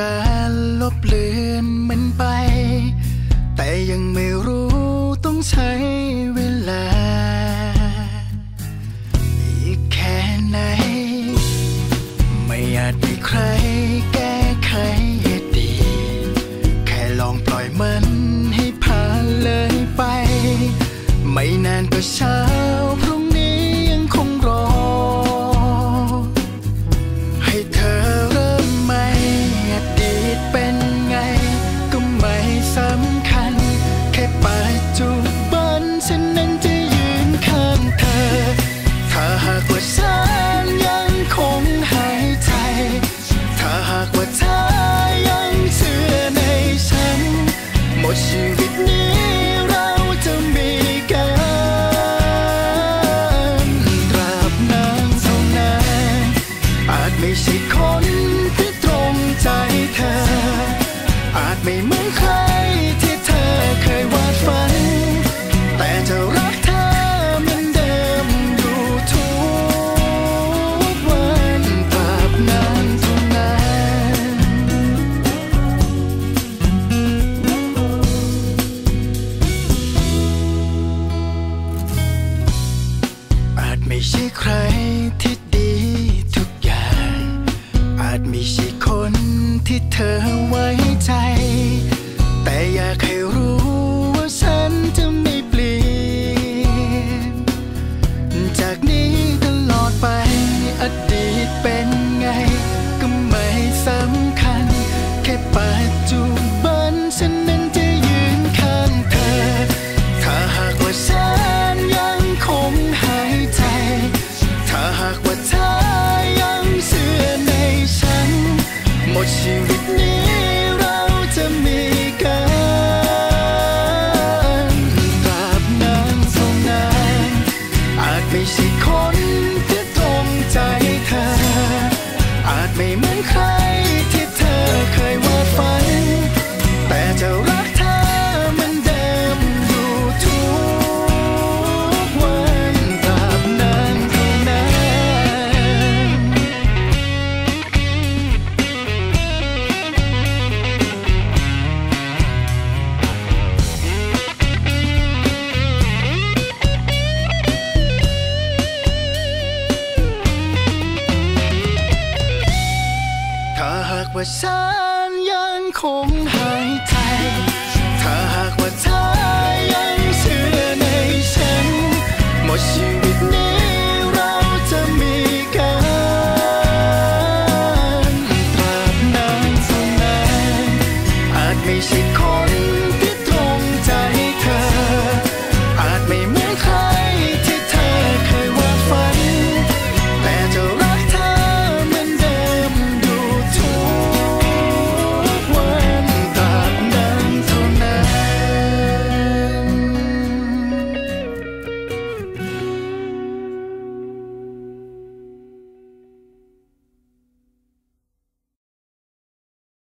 การลบเลือนมันไป แต่ยังไม่รู้ต้องใช้เวลา อีกแค่ไหน ไม่อาจมีใครแก้ไขให้ดี แค่ลองปล่อยมันให้ผ่านเลยไป ไม่นานก็ช้า 没谁空。 เธอไว้ ฉันยังคงหายใจ ถ้าหากว่าเธอยังเชื่อในฉัน หมดชีวิตนี้เราจะมีกันตราบนานสนานอาจไม่ใช่